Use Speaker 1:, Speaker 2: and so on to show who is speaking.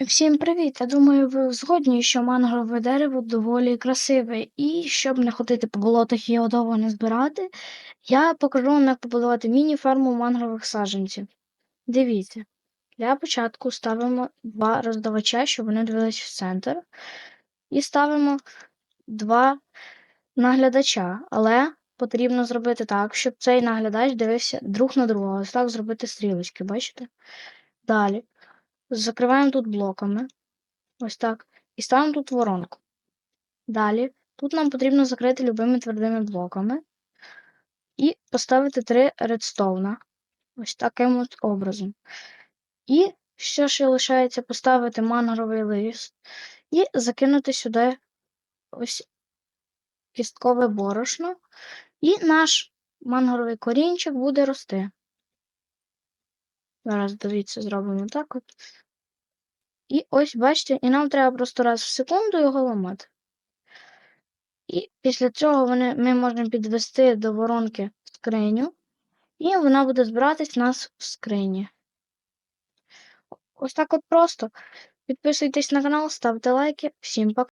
Speaker 1: Всім привіт! Я думаю, ви згодні, що мангрове дерево доволі красиве, і щоб не ходити по болотах і його довго не збирати, я покажу вам, як побудувати міні-ферму мангрових саджанців. Дивіться, для початку ставимо два роздавача, щоб вони дивились в центр, і ставимо два наглядача, але потрібно зробити так, щоб цей наглядач дивився друг на друга. Ось так зробити стрілочки, бачите? Далі. Закриваємо тут блоками. Ось так. І ставимо тут воронку. Далі. Тут нам потрібно закрити любими твердими блоками. І поставити три редстоуна. Ось таким от образом. І що ще лишається поставити мангровий лист і закинути сюди ось кісткове борошно. І наш мангровий корінчик буде рости. Зараз, дивіться, зробимо так от. І ось, бачите, і нам треба просто раз в секунду його ламати. І після цього вони, ми можемо підвести до воронки скриню, і вона буде збиратись нас в скрині. Ось так от просто. Підписуйтесь на канал, ставте лайки. Всім пока.